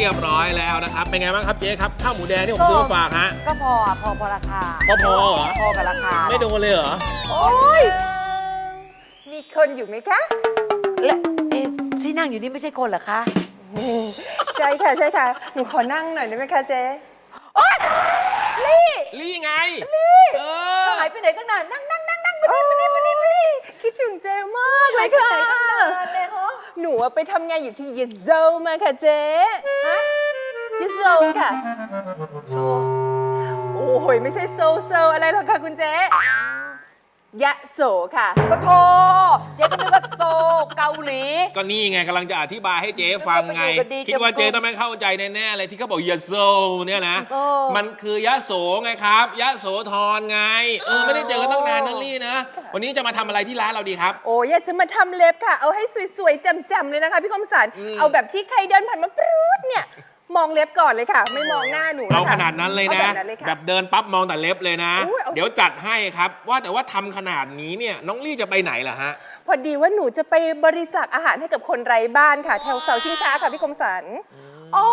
รียบร้อยแล้วนะครับ เป็นไงบ้างครับเจ๊ครับข้าวหมูแดงที่ผมซื้อมาฝากฮะ ก็พออะพอพอราคาพอพอเหรอ พอกับราคาไม่โดนเลยเหรอ โอ้ยมีคนอยู่ไหมคะ และเอ๊ะที่นั่งอยู่นี่ไม่ใช่คนเหรอคะใช่ค่ะใช่ค่ะหนูขอนั่งหน่อยได้ไหมคะเจ๊ลี่ไง ลี่เออหายไปไหนตั้งนานนั่งนั่งนั่งนั่ง มานี่มานี่มานี่มานี่คิดถึงเจ๊มากเลยค่ะนานเลยฮะหนูอะไปทำงานอยู่ที่เยโซมาค่ะเจ๊ฮะเยโซค่ะ โอ้ยไม่ใช่โซโซอะไรหรอกค่ะคุณเจ๊ ยะโสค่ะปะโทเจ๊ก็นึกว่าโซเกาหลี ก็นี่ไงกำลังจะอธิบายให้เจ๊ฟังไง ก็ดีคิดว่าจะเจ๊ต้องไม่เข้าใจแน่ๆเลยที่เขาบอกยะโซเนี่ยนะ เออ มันคือยะโสไงครับยะโสธรไง เออไม่ได้เจอกันตั้งนานนั่นลี่นะ วันนี้จะมาทำอะไรที่ร้านเราดีครับ โอ้ยอยากจะมาทำเล็บค่ะ เอาให้สวยๆแจ่มๆเลยนะคะ พี่คมสันอืมเอาแบบที่ใครเดินผ่านมาปรูดเนี่ย มองเล็บก่อนเลยค่ะ ไม่มองหน้าหนูะคะเอาขนาดนั้นเลยนะอาแบบนั้นเลยค่ะแบบ เดินปั๊บมองแต่เล็บเลยนะ อุ๊ยเอา เดี๋ยวจัดให้ครับ ว่าแต่ว่าทำขนาดนี้เนี่ยน้องลี่จะไปไหนล่ะฮะ พอดีว่าหนูจะไปบริจาคอาหารให้กับคนไร้บ้านค่ะ แถวเสาชิงช้าค่ะพี่คมสันอ๋อ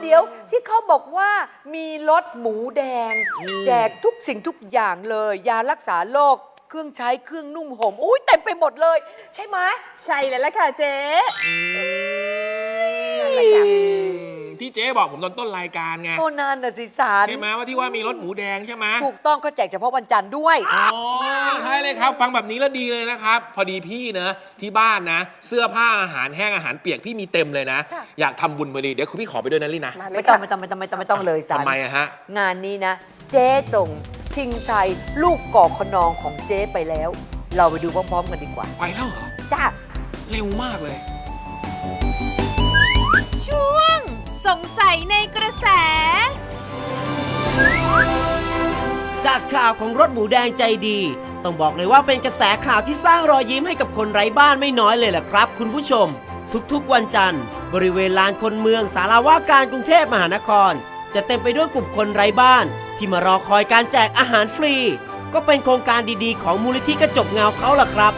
เดี๋ยวที่เขาบอกว่ามีรถหมูแดง แจกทุกสิ่งทุกอย่างเลย ยารักษาโรคเครื่องใช้เครื่องนุ่มห่มอุ้ยเต็มไปหมดเลย ใช่ไหมใช่แล้วล่ะค่ะเจ๊ ที่เจ๊บอกผมตอนต้นรายการไง โอ้นานน่ะสิสารใช่ไหมว่าที่ว่ามีรถหมูแดงใช่ไหมถูกต้องก็แจกเฉพาะวันจันทร์ด้วย อ๋อใช่เลยครับ ฟังแบบนี้แล้วดีเลยนะครับ พอดีพี่นะที่บ้านนะ เสื้อผ้าอาหารแห้งอาหารเปียกพี่มีเต็มเลยนะอยากทำบุญพอดีเดี๋ยวคุณพี่ขอไปด้วยนะลี่นะมาเลยไม่ต้องค่ะ ไม่ต้องไม่ต้องไม่ต้องไม่ต้องเลยสารทำไมอะฮะ งานนี้นะ เจ๊ส่งชิงชัยลูกกอกขนองของเจ๊ไปแล้ว เราไปดูพร้อมๆกันดีกว่า ไปแล้วเหรอ จ้า เร็วมากเลย ช่วง สงสัยในกระแส จากข่าวของรถหมูแดงใจดี ต้องบอกเลยว่าเป็นกระแสข่าวที่สร้างรอยยิ้มให้กับคนไร้บ้านไม่น้อยเลยล่ะครับ คุณผู้ชม ทุกๆวันจันทร์ บริเวณลานคนเมืองสาราว่าการกรุงเทพมหานคร จะเต็มไปด้วยกลุ่มคนไร้บ้าน ที่มารอคอยการแจกอาหารฟรี ก็เป็นโครงการดีๆ ของมูลนิธิกระจกเงาเขาล่ะครับ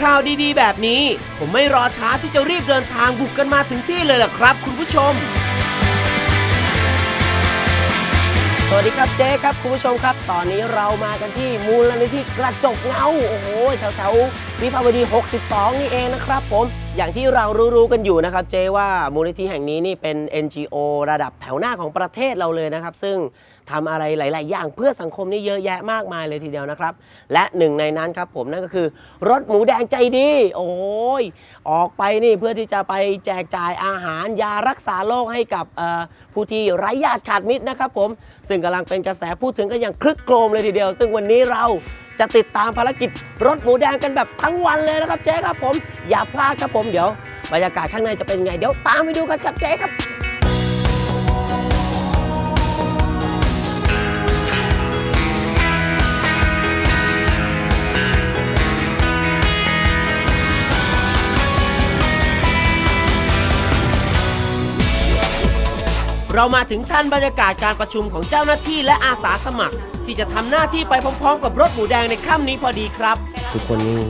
ข่าวดีๆ แบบนี้ ผมไม่รอช้าที่จะรีบเดินทางบุกกันมาถึงที่เลยล่ะครับ คุณผู้ชม สวัสดีครับเจ๊ครับคุณผู้ชมครับ ตอนนี้เรามากันที่มูลนิธิกระจกเงา โอ้โหแถวแถวๆวิภาวดี 62 นี่เองนะครับผม อย่างที่เรารู้ๆกันอยู่นะครับเจ๊ว่ามูลนิธิแห่งนี้นี่เป็น NGO ระดับแถวหน้าของประเทศเราเลยนะครับ ซึ่งทำอะไรหลาย ๆ อย่างเพื่อสังคมนี่เยอะแยะมากมายเลยทีเดียวนะครับ และหนึ่งในนั้นครับผมนั่นก็คือ รถหมูแดงใจดี โอ้ยออกไปนี่เพื่อที่จะไปแจกจ่ายอาหารยารักษาโรคให้กับผู้ที่ไร้ญาติขาดมิตรนะครับผมซึ่งกำลังเป็นกระแสพูดถึงกันอย่างคลึกโครมเลยทีเดียว ซึ่งวันนี้เรา จะติดตามภารกิจรถหมูแดงกันแบบทั้งวันเลยนะครับเจ๊ครับผม อย่าพลาดครับผมเดี๋ยวบรรยากาศข้างในจะเป็นไง เดี๋ยวตามไปดูกันกับเจ๊ครับ เรามาถึงท่านบรรยากาศการประชุมของเจ้าหน้าที่และอาสาสมัคร ที่จะทำหน้าที่ไปพร้อมๆ กับรถหมูแดงในค่ำนี้พอดีครับ ทุกคนนี่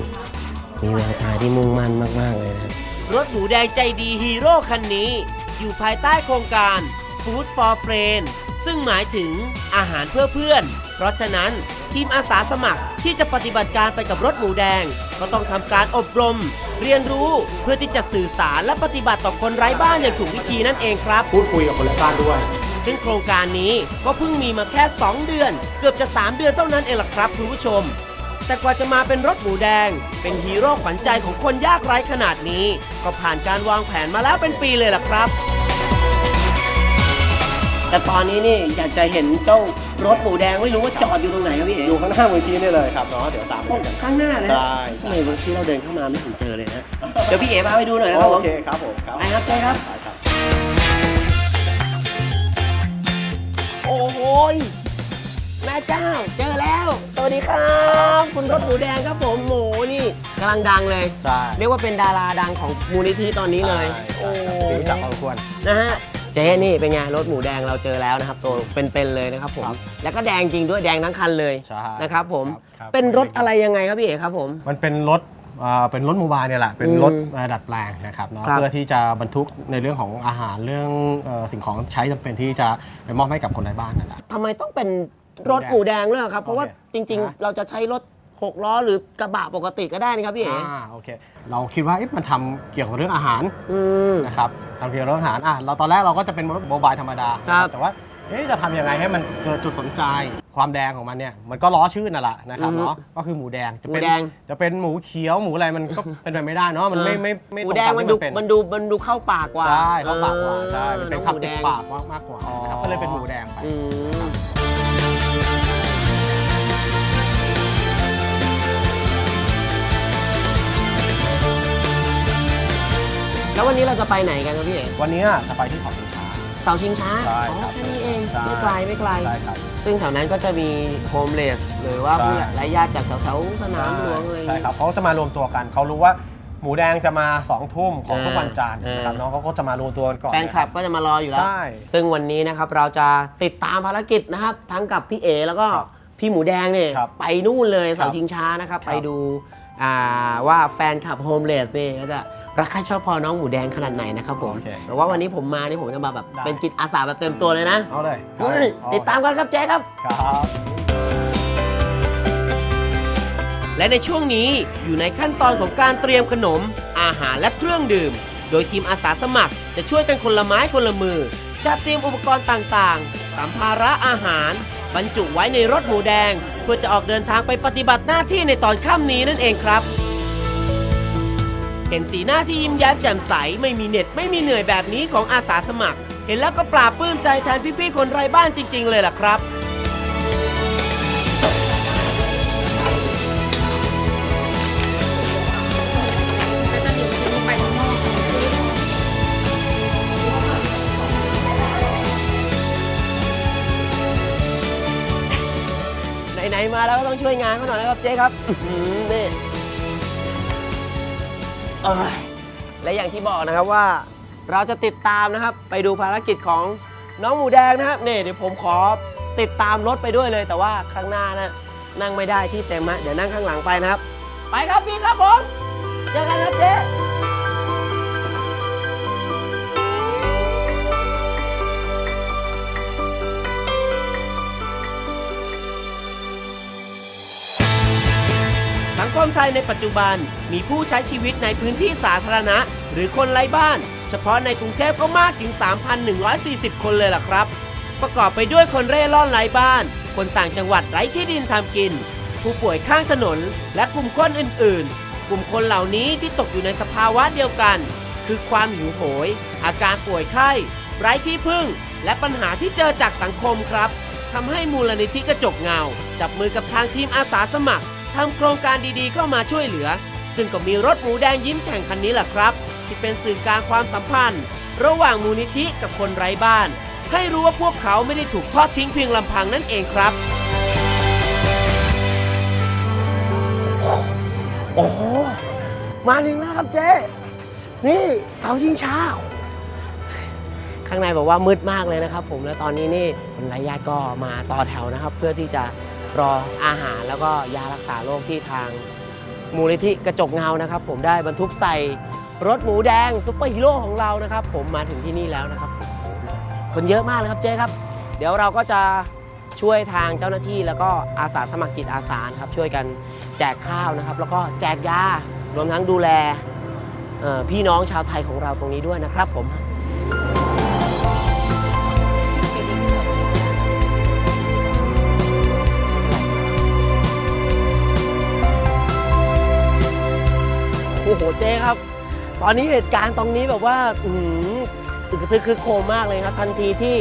มีแววตาที่มุ่งมั่นมากๆเลยนะรถหมูแดงใจดีฮีโร่คันนี้ อยู่ภายใต้โครงการ Food for Friend ซึ่งหมายถึงอาหารเพื่อเพื่อน เพราะฉะนั้นทีมอาสาสมัครที่จะปฏิบัติการไปกับรถหมูแดง ก็ต้องทำการอบรม เรียนรู้เพื่อที่จะสื่อสารและปฏิบัติต่อคนไร้บ้านอย่างถูกวิธีนั่นเองครับ พูดคุยกับคนไร้บ้านด้วย ซึ่งโครงการนี้ก็เพิ่งมีมาแค่ 2 เดือน เกือบจะ 3 เดือนเท่านั้นเองล่ะครับ คุณผู้ชม แต่กว่าจะมาเป็นรถหมูแดง เป็นฮีโร่ขวัญใจของคนยากไร้ขนาดนี้ ก็ผ่านการวางแผนมาแล้วเป็นปีเลยล่ะครับ แต่ตอนนี้นี่อยากจะเห็นเจ้ารถหมูแดงไม่รู้ว่าจอดอยู่ตรงไหนครับพี่เอ๋อยู่ข้างหน้าเวทีนี่เลยครับเนาะเดี๋ยวตามไปดูกันข้างหน้านะใช่ทำไมวันที่เราเดินเข้ามาไม่เห็นเจอเลยนะเดี๋ยวพี่เอ๋พาไปดูหน่อยนะครับผโอมเคครับผมครับไปครับเจ๊ครับไปครับโอ้โหยแม่เจ้าเจอแล้ว สวัสดีครับ คุณรถหมูแดงครับผมโหนี่กำลังดังเลยใช่เรียกว่าเป็นดาราดังของมูลนิธิตอนนี้เลย โอ้รู้จักพอสมควรนะฮะ เจ๊นี่เป็นไงรถหมูแดงเราเจอแล้วนะครับตัวเป็นๆเลยนะครับผมครับแล้วก็แดงจริงด้วยแดงทั้งคันเลยใช่นะครับผมครับ เป็นรถอะไรยังไงครับพี่เอกครับผม มันเป็นรถเอ่อเป็นรถโมบายเนี่ยแหละเป็นอืมรถเอ่อดัดแปลงนะครับเนาะครับ เพื่อที่จะบรรทุกในเรื่องของอาหารเรื่องเอ่อสิ่งของใช้จำเป็นที่จะไปมอบให้กับคนในบ้านนั่นแหละ ทำไมต้องเป็นรถหมูแดงด้วยครับ เพราะว่าโอเคจริงอะๆเราจะใช้รถ หกล้อหรือกระบะปกติก็ได้นะครับพี่เอ๋อ่าโอเค เราคิดว่าเอ๊ะมันทำเกี่ยวกับเรื่องอาหารอืม นะครับทำเกี่ยวกับเรื่องอาหารอะเราตอนแรกเราก็จะเป็นรถโมบายธรรมดาครับ แต่ว่าเอ๊ะจะทำยังไงให้มันเกิดจุดสนใจ ความแดงของมันเนี่ยมันก็ล้อชื่นน่ะแหละนะครับอือฮึเนาะก็คือหมูแดงจะหมูเป็นแดง จะเป็นหมูเขียวหมูอะไรมันก็ เป็นไปไม่ได้เนาะมันไม่ไม่ไม่หมูตรงแดงตามันที่ดูเป็น มันดูมันดูเข้าปากกว่าใช่เข้าปากกว่าใช่ออมันเป็นองคำหมูติแดดงปากมากมากกว่านะครับอ๋อก็เลยเป็นหมูแดงไป อืม แล้ววันนี้เราจะไปไหนกันครับพี่เอ๋วันนี้จะไปที่เสาชิงช้า เสาชิงช้าใช่อ๋อครับแค่นี้เองใช่ ไม่ไกลไม่ไกล ใช่ครับ ซึ่งแถวนั้นก็จะมีโฮมเลสหรือว่าใช่ ผู้ไร้ญาติจากแถวๆสนามหลวงอะไรอย่างใช่เงี้ยครับเขาจะมารวมตัวกันเขารู้ว่าหมูแดงจะมา2องทุ่มของทุกวันจันทร์อ่านนะครับน้องเขาก็จะมารวมตัวกันก่อนแฟนคลับก็จะมารออยู่แล้ว ใช่ ซึ่งวันนี้นะครับเราจะติดตามภารกิจนะครับ ทั้งกับพี่เอแล้วก็ครับพี่หมูแดงเนี่ยครับไปนู่นเลยครัเสาบชิงช้านะครับ ครับไปดูอ่าว่าแฟนคลับโฮมเลสนี่ก็จะ รักใครชอบพอน้องหมูแดงขนาดไหนนะครับผม โอเค แต่ว่าวันนี้ผมมานี่ผมจะมาแบบได้ เป็นจิตอาสาแบบเต็มตัวเลยนะเอาเลยเฮ้ยติดตามกันครับเจ๊ครับ ครับ และในช่วงนี้อยู่ในขั้นตอนของการเตรียมขนม อาหารและเครื่องดื่ม โดยทีมอาสาสมัครจะช่วยกันคนละไม้คนละมือจัดเตรียมอุปกรณ์ต่างๆ สัมภาระอาหาร บรรจุไว้ในรถหมูแดง เพื่อจะออกเดินทางไปปฏิบัติหน้าที่ในตอนค่ำนี้นั่นเองครับ เห็นสีหน้าที่ยิ้มแย้มแจ่มใสไม่มีเหน็ดไม่มีเหนื่อยแบบนี้ของอาสาสมัคร เห็นแล้วก็ปลาบปลื้มใจแทนพี่ๆคนไร้บ้านจริง ๆ เลยล่ะครับไหนๆมาแล้วก็ต้องช่วยงานเขาหน่อยนะครับเจ๊ครับนี่ เอ้ยและอย่างที่บอกนะครับว่าเราจะติดตามนะครับ ไปดูภารกิจของน้องหมูแดงนะครับนี่เดี๋ยวผมขอติดตามรถไปด้วยเลย แต่ว่าข้างหน้านะนั่งไม่ได้ที่เต็มฮะเดี๋ยวนั่งข้างหลังไปนะครับ ไปครับพี่ครับผมเจอกันครับเจ๊ คมไทยในปัจจุบันมีผู้ใช้ชีวิตในพื้นที่สาธารณะ หรือคนไร้บ้าน เฉพาะในกรุงเทพก็มากถึง 3,140 คนเลยล่ะครับ ประกอบไปด้วยคนเร่ร่อนไร้บ้าน คนต่างจังหวัดไร้ที่ดินทำกิน ผู้ป่วยข้างถนน และกลุ่มคนอื่น ๆ กลุ่มคนเหล่านี้ที่ตกอยู่ในสภาวะเดียวกัน คือความหิวโหย อาการป่วยไข้ ไร้ที่พึ่ง และปัญหาที่เจอจากสังคมครับทำให้มูลนิธิกระจกเงา จับมือกับทางทีมอาสาสมัคร ทำโครงการดีๆเข้ามาช่วยเหลือ ซึ่งก็มีรถหมูแดงยิ้มแฉ่งคันนี้แหละครับ ที่เป็นสื่อกลางความสัมพันธ์ ระหว่างมูลนิธิกับคนไร้บ้าน ให้รู้ว่าพวกเขาไม่ได้ถูกทอดทิ้งเพียงลำพังนั่นเองครับโอ้โหมาถึงแล้วครับเจ๊นี่เสาชิงช้า ข้างในบอกว่ามืดมากเลยนะครับ ผมแล้วตอนนี้นี่คนไร้ญาติก็มาต่อแถวนะครับ เพื่อที่จะ รออาหารแล้วก็ยารักษาโรคที่ทางมูลนิธิกระจกเงานะครับ ผมได้บรรทุกใส่รถหมูแดงซุปเปอร์ฮีโร่ของเรานะครับ ผมมาถึงที่นี่แล้วนะครับคนเยอะมากเลยครับเจ๊ครับ เดี๋ยวเราก็จะช่วยทางเจ้าหน้าที่แล้วก็อาสาสมัครจิตอาสาครับช่วยกันแจกข้าวนะครับ แล้วก็แจกยารวมทั้งดูแลพี่น้องชาวไทยของเราตรงนี้ด้วยนะครับผม อ้โหเจ๊ครับ ตอนนี้เหตุการณ์ตรงนี้แบบว่าอืมอึกระทึกคือโคมมากเลยครับ ทันทีที่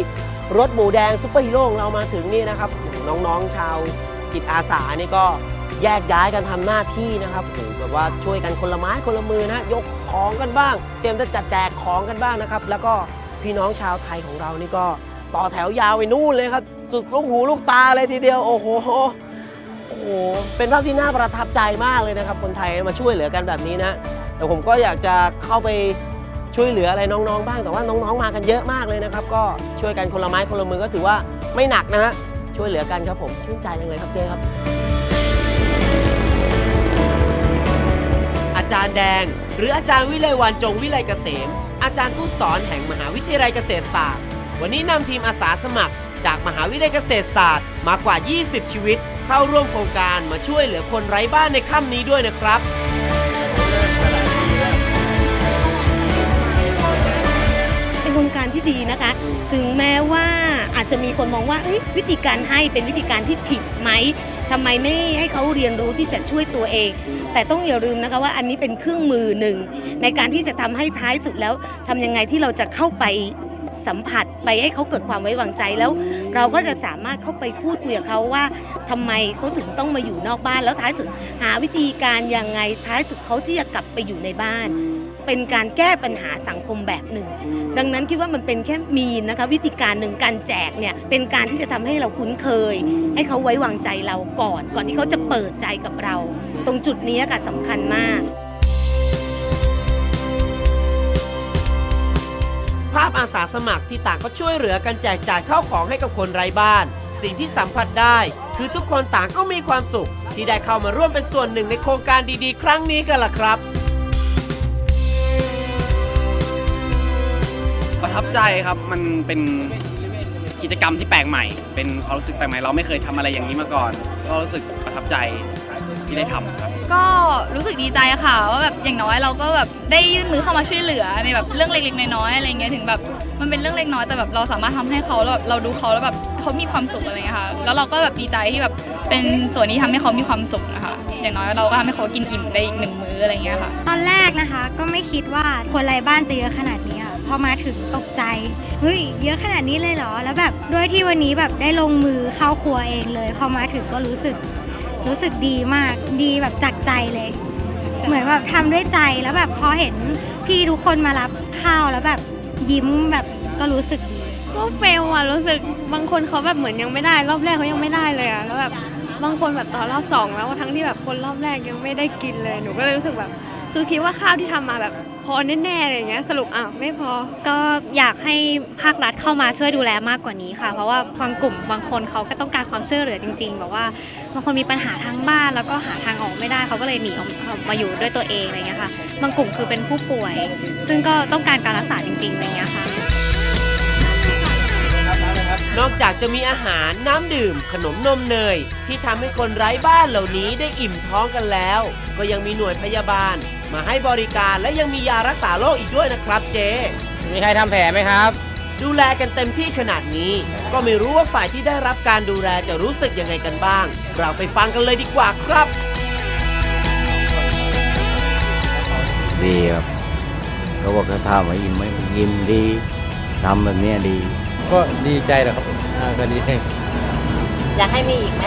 รถหมูแดงซุปเปอร์ฮีโร่ของเรามาถึงนี่นะครับน้องๆชาวจิตอาสานี่ก็แยกย้ายกันทำหน้าที่นะครับโอ้แบบว่าช่วยกันคนละไม้คนละมือนะยกของกันบ้าง เตรียมจะจัดแจกของกันบ้างนะครับ แล้วก็พี่น้องชาวไทยของเรานี่ก็ต่อแถวยาวไปนู่นเลยครับ สุดลูกหูลูกตาเลยทีเดียวโอ้โหโอ้โหเป็นภาพที่น่าประทับใจมากเลยนะครับ คนไทยมาช่วยเหลือกันแบบนี้นะแต่ผมก็อยากจะเข้าไปช่วยเหลืออะไรน้องๆบ้างแต่ว่าน้องๆมากันเยอะมากเลยนะครับ ก็ช่วยกันคนละไม้คนละมือก็ถือว่าไม่หนักนะฮะช่วยเหลือกันครับผมชื่นใจจังเลยครับเจ๊ครับ อาจารย์แดง หรืออาจารย์วิไลวันจงวิไลเกษม อาจารย์ผู้สอนแห่งมหาวิทยาลัยเกษตรศาสตร์ วันนี้นำทีมอาสาสมัคร จากมหาวิทยาลัยเกษตรศาสตร์มากว่า 20 ชีวิต เข้าร่วมโครงการมาช่วยเหลือคนไร้บ้านในค่ำนี้ด้วยนะครับเป็นโครงการที่ดีนะคะ ถึงแม้ว่าอาจจะมีคนมองว่าเอ้ยวิธีการให้เป็นวิธีการที่ผิดไหมทำไมไม่ให้เขาเรียนรู้ที่จะช่วยตัวเอง แต่ต้องอย่าลืมนะคะว่าอันนี้เป็นเครื่องมือหนึ่ง ในการที่จะทำให้ท้ายสุดแล้วทำยังไงที่เราจะเข้าไปสัมผัส ไปให้เขาเกิดความไว้วางใจแล้ว เราก็จะสามารถเข้าไปพูดคุยกับเขาว่าทำไมเขาถึงต้องมาอยู่นอกบ้านแล้วท้ายสุดหาวิธีการยังไงท้ายสุดเขาที่จะกลับไปอยู่ในบ้าน เป็นการแก้ปัญหาสังคมแบบหนึ่ง ดังนั้นคิดว่ามันเป็นแค่มีนนะคะ วิธีการหนึ่งการแจกเนี่ยเป็นการที่จะทำให้เราคุ้นเคย ให้เขาไว้วางใจเราก่อน ก่อนที่เขาจะเปิดใจกับเรา ตรงจุดนี้ค่ะสำคัญมาก ภาพอาสาสมัครที่ต่างก็ช่วยเหลือกันแจกจ่ายข้าวของให้กับคนไร้บ้าน สิ่งที่สัมผัสได้ คือทุกคนต่างก็มีความสุข ที่ได้เข้ามาร่วมเป็นส่วนหนึ่งในโครงการดีๆ ครั้งนี้กันล่ะครับ ประทับใจครับมันเป็นกิจกรรมที่แปลกใหม่ เป็นความรู้สึกแปลกใหม่เราไม่เคยทำอะไรอย่างนี้มาก่อน ก็รู้สึกประทับใจที่ได้ทำครับ ก็รู้สึกดีใจค่ะว่าแบบอย่างน้อยเราก็แบบได้ยื่นมือเข้ามาช่วยเหลือในแบบเรื่องเล็กๆน้อยๆอะไรเงี้ยถึงแบบมันเป็นเรื่องเล็กน้อยแต่แบบเราสามารถทำให้เขาแบบเราดูเขาแล้วแบบเขามีความสุขอะไรเงี้ยค่ะแล้วเราก็แบบดีใจที่แบบเป็นส่วนที่ทำให้เขามีความสุขนะคะอย่างน้อยเราก็ทำให้เขากินอิ่มได้อีกหนึ่งมื้ออะไรเงี้ยค่ะ ตอนแรกนะคะก็ไม่คิดว่าคนไร้บ้านจะเยอะขนาดนี้อะพอมาถึงตกใจเฮ้ยเยอะขนาดนี้เลยเหรอแล้วแบบด้วยที่วันนี้แบบได้ลงมือเข้าครัวเองเลยพอมาถึงก็รู้สึก รู้สึกดีมากดีแบบจากใจเลย เหมือนแบบทำด้วยใจแล้วแบบพอเห็นพี่ทุกคนมารับข้าวแล้วแบบยิ้มแบบก็รู้สึกดีก็เฟลอะรู้สึกบางคนเขาแบบเหมือนยังไม่ได้ รอบแรกเขายังไม่ได้เลยอะแล้วแบบบางคนแบบตอนรอบสองแล้วทั้งที่แบบคนรอบแรกยังไม่ได้กินเลยหนูก็เลยรู้สึกแบบ คือคิดว่าข้าวที่ทำมาแบบ พอแน่ๆอะไรเงี้ยสรุปอ้าวไม่พอ ก็อยากให้ภาครัฐเข้ามาช่วยดูแลมากกว่านี้ค่ะ เพราะว่าบางกลุ่มบางคนเขาก็ต้องการความช่วยเหลือจริงๆแบบว่าบางคนมีปัญหาทางบ้านแล้วก็หาทางออกไม่ได้เขาก็เลยหนีออกมาอยู่ด้วยตัวเองอะไรเงี้ยค่ะบางกลุ่มคือเป็นผู้ป่วย ซึ่งก็ต้องการการรักษาจริงๆอะไรเงี้ยค่ะนอกจากจะมีอาหารน้ำดื่ม ขนมนมเนย ที่ทำให้คนไร้บ้านเหล่านี้ได้อิ่มท้องกันแล้ว ก็ยังมีหน่วยพยาบาล มาให้บริการและยังมียารักษาโรคอีกด้วยนะครับเจ มีใครทำแผลไหมครับ ดูแลกันเต็มที่ขนาดนี้ ก็ไม่รู้ว่าฝ่ายที่ได้รับการดูแลจะรู้สึกยังไงกันบ้าง เราไปฟังกันเลยดีกว่าครับ ดีครับเขาบอกเขาทำมายิ้มไหมยิ้มดีทำแบบเนี้ยดี ก็ดีใจแหละครับอ่าก็ดี อยากให้มีอีกไหม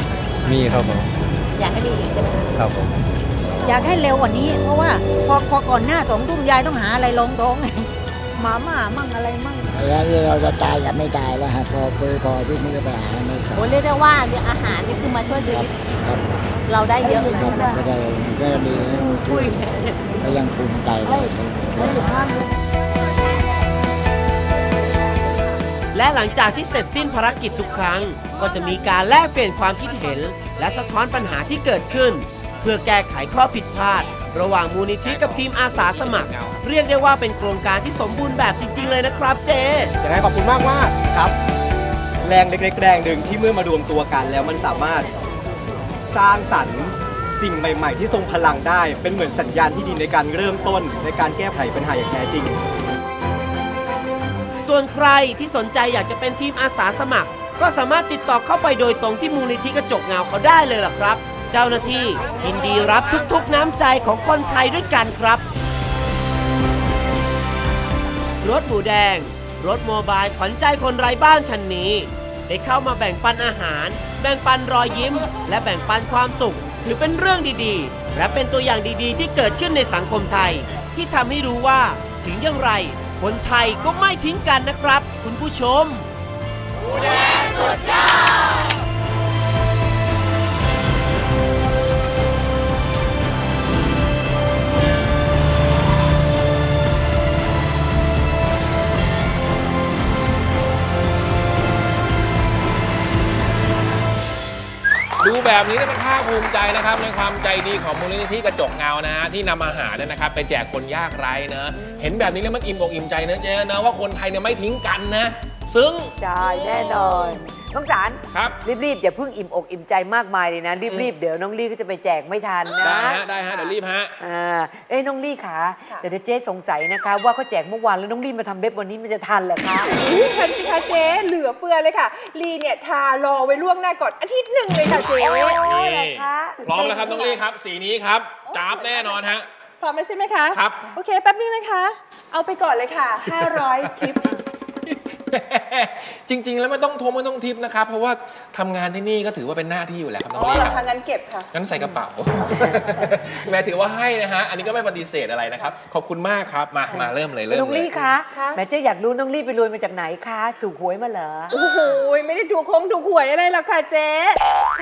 มีครับผมอยากให้มีอีกใช่ไหมครับผม อยากให้เร็วกว่านี้ เพราะว่าพอพอก่อนหน้าสองทุ่มยายต้องหาอะไรลงท้องไงหมาหมามั่งอะไรมั่งแล้วเราจะตายกับไม่ตายแล้วฮะพอพอพอพี่ไม่ได้ไปหาไม่ครับโอ้เรียกได้ว่าเนี่ยอาหารนี่คือมาช่วยชีวิตครับเราได้เยอะเลยครับใช่ไหมก็ได้ก็ดีช่วยก็ยังภูมิใจเลยและหลังจากที่เสร็จสิ้นภารกิจทุกครั้ง ก็จะมีการแลกเปลี่ยนความคิดเห็น และสะท้อนปัญหาที่เกิดขึ้น เพื่อแก้ไขข้อผิดพลาด ระหว่างมูลนิธิกับทีมอาสาสมัคร เรียกได้ว่าเป็นโครงการที่สมบูรณ์แบบจริง ๆ เลยนะครับเจยังไงขอบคุณมากมากๆครับ แรงเล็กๆแรงหนึ่งที่เมื่อมารวมตัวกันแล้วมันสามารถสร้างสรรค์สิ่งใหม่ ๆ ที่ทรงพลังได้ เป็นเหมือนสัญญาณที่ดีในการเริ่มต้น ในการแก้ไขปัญหาอย่างแท้จริง ส่วนใครที่สนใจอยากจะเป็นทีมอาสาสมัคร ก็สามารถติดต่อเข้าไปโดยตรงที่มูลนิธิกระจกเงาเขาได้เลยล่ะครับ เจ้าหน้าที่ยินดีรับทุกๆน้ำใจของคนไทยด้วยกันครับ รถหมูแดง รถโมบายขวัญใจคนไร้บ้านคันนี้ ได้เข้ามาแบ่งปันอาหาร แบ่งปันรอยยิ้ม และแบ่งปันความสุข ถือเป็นเรื่องดีๆ และเป็นตัวอย่างดีๆ ที่เกิดขึ้นในสังคมไทย ที่ทำให้รู้ว่าถึงอย่างไร คนไทยก็ไม่ทิ้งกันนะครับ คุณผู้ชมดูแดงสุดยอด ดูแบบนี้เนี่ยมันภาคภูมิใจนะครับ ในความใจดีของมูลนิธิกระจกเงานะฮะที่นำอาหารเนี่ยนะครับ ไปแจกคนยากไร้เนอะเห็นแบบนี้แล้วมันอิ่มอกอิ่มใจเนอะเจ๊นะว่าคนไทยเนี่ยไม่ทิ้งกันนะ ซึ่งใช่แน่นอน น้องสารครับรีบๆอย่าเพิ่งอิ่มอกอิ่มใจมากมายเลยนะรีบๆเดี๋ยวน้องลี่ก็จะไปแจกไม่ทันนะได้ฮะได้ฮะเดี๋ยวรีบฮะอ่าเอ้ยน้องลี่ขาแต่เดี๋ยวเจ๊สงสัยนะคะ ว่าเขาแจกเมื่อวานแล้วน้องลี่มาทำเบ็บวันนี้มันจะทันเหรอคะอุ๊ยทันสิคะเจ๊เหลือเฟือเลยค่ะ ลีเนี่ยทารอไว้ล่วงหน้าก่อนอาทิตย์หนึ่งเลยค่ะเจ๊โอ้ยนี่เหรอคะพร้อมแล้วครับน้องลี่ครับ สีนี้ครับจ้าบแน่นอนฮะพร้อมแล้วใช่ไหมคะครับโอเคแป๊บนึงนะคะ เอาไปก่อนเลยค่ะ 500ทิป จริง ๆ แล้วไม่ต้องโทรไม่ต้องทิปนะครับ เพราะว่าทำงานที่นี่ก็ถือว่าเป็นหน้าที่อยู่แล้วครับน้อ๋องอลี่เหรคอรับคะงั้นเก็บค่ะ งั้นใส่กระเป๋า แม่ถือว่าให้นะฮะ อันนี้ก็ไม่ปฏิเสธอะไรนะครับ ขอบคุณมากครับ มามาเริ่มเลยเริ่มน้องเลลี่ย คะค่ะ แม่เจ๊อยากรู้น้องลี่ไปรวยมาจากไหนคะ ถูกหวยมาเหรอ โอ้โหไม่ได้ถูกคงถูกหวยอะไรหรอกค่ะเจ๊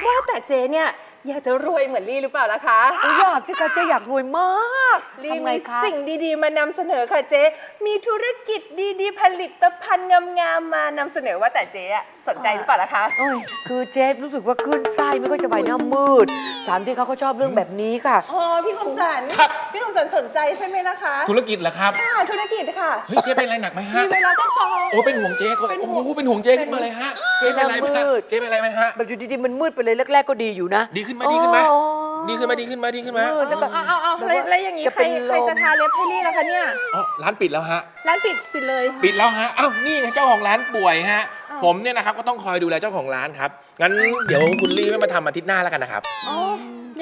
ว่าแต่เจ๊เนี่ย อยากจะรวยเหมือนลี่หรือเปล่าล่ะคะโอ้ยอยากสิคะเจ๊อยากรวยมากลีทำไงมีคะสิ่งดีๆ มานำเสนอค่ะเจ๊มีธุรกิจดีๆ ผลิตภัณฑ์งามๆมานำเสนอว่าแต่เจ๊อะสนใจหรือเปล่าล่ะคะ โอ้ยคือเจ๊รู้สึกว่าคลื่นไส้ไม่ค่อยสบายหน้ามืด สามที่เขาก็ชอบเรื่องแบบนี้ค่ะ อ๋อพี่คมสันครับ พี่คมสันสนใจใช่ไหมล่ะคะธุรกิจเหรอครับ ค่ะธุรกิจค่ะเฮ้ยเจ๊เป็นอะไรหนักไหมฮะ มีเวลาก็พอโอ้เป็นห่วงเจ๊ก็เป็นห่โอ้วง โหเป็นห่วงเจ๊ขึ้นมาเลยฮะ เจ๊เป็นอะไรไหมฮะมืด เจ๊เป็นอะไรไหมฮะ แบบอยู่ดีๆมันมืดไปเลยแรกๆก็ดีอยู่นะ ดีขึ้นไหมดีขึ้นไหมโอ้ดีขึ้นไหมดีขึ้นไหมดีขึ้นไหมมืดแล้วแบบเอาเอาเอาแล้วแล้วอย่างนี้จะใครเป็นลมใครจะทาเล็บให้ลี่ล่ะคะเนี่ยอ๋อร้านปิดแล้วฮะ ร้านปิดปิดเลยปิดแล้วฮะอ้าวนี่ไงเจ้าของร้านป่วยฮะ ผมเนี่ยนะครับก็ต้องคอยดูแลเจ้าของร้านครับ งั้นเดี๋ยวคุณลี่ไม่มาทำอาทิตย์หน้าแล้วกันนะครับ อ๋อ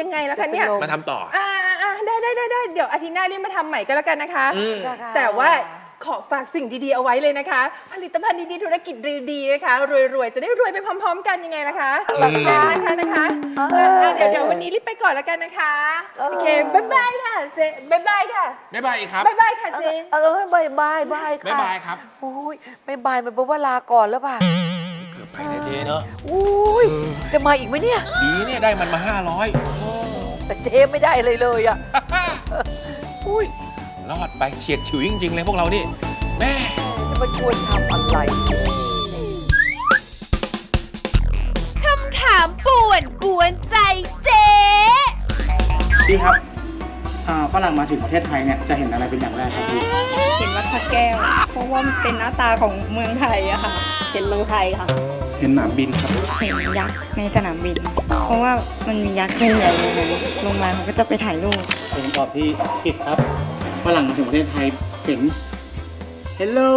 ยังไงล่ะคะเนี่ยมาทำต่ออ่าอ่าอ่าได้ได้ได้ได้เดี๋ยวอาทิตย์หน้าลี่มาทำใหม่ก็แล้วกันนะคะอืมแต่ว่า ขอฝากสิ่งดีๆเอาไว้เลยนะคะ ผลิตภัณฑ์ดีๆธุรกิจดีๆนะคะรวยๆจะได้รวยไปพร้อม ๆ กันยังไงล่ะคะอืมนะคะนะคะเออเออเดี๋ยวเดี๋ยววันนี้รีบไปก่อนแล้วกันนะคะโอเคบ๊ายบายค่ะเจ๊บ๊ายบายค่ะบ๊ายบายครับบ๊ายบายค่ะเจ๊เออบายบายบายค่ะบ๊ายบายครับโอ้ยบายบายมันแปลว่าลาก่อนแล้วป่ะเกือบไปนะเจ๊เนาะอุ้ยจะมาอีกไหมเนี่ยดีเนี่ยได้มันมา 500แต่เจ๊ไม่ได้เลยเลยอะอุ้ย รอดไปเฉียดฉิวจริง ๆ เลยพวกเรานี่แม่จะมาชวนทำอะไรคำถามป่วนกวนใจเจ๊พี่ครับอ่าฝรั่งมาถึงประเทศไทยเนี่ยจะเห็นอะไรเป็นอย่างแรกครับพี่เห็นวัดพระแก้ว เพราะว่ามันเป็นหน้าตาของเมืองไทยอะค่ะ เห็นเมืองไทยค่ะ เห็นหนามบินครับเห็นยักษ์ในสนามบิน เพราะว่ามันมียักษ์ใหญ่ๆเลยลงมาเขาก็จะไปถ่ายรูปเป็นคำตอบที่ผิดครับ ฝรั่งมาถึงประเทศไทยเห็น Hello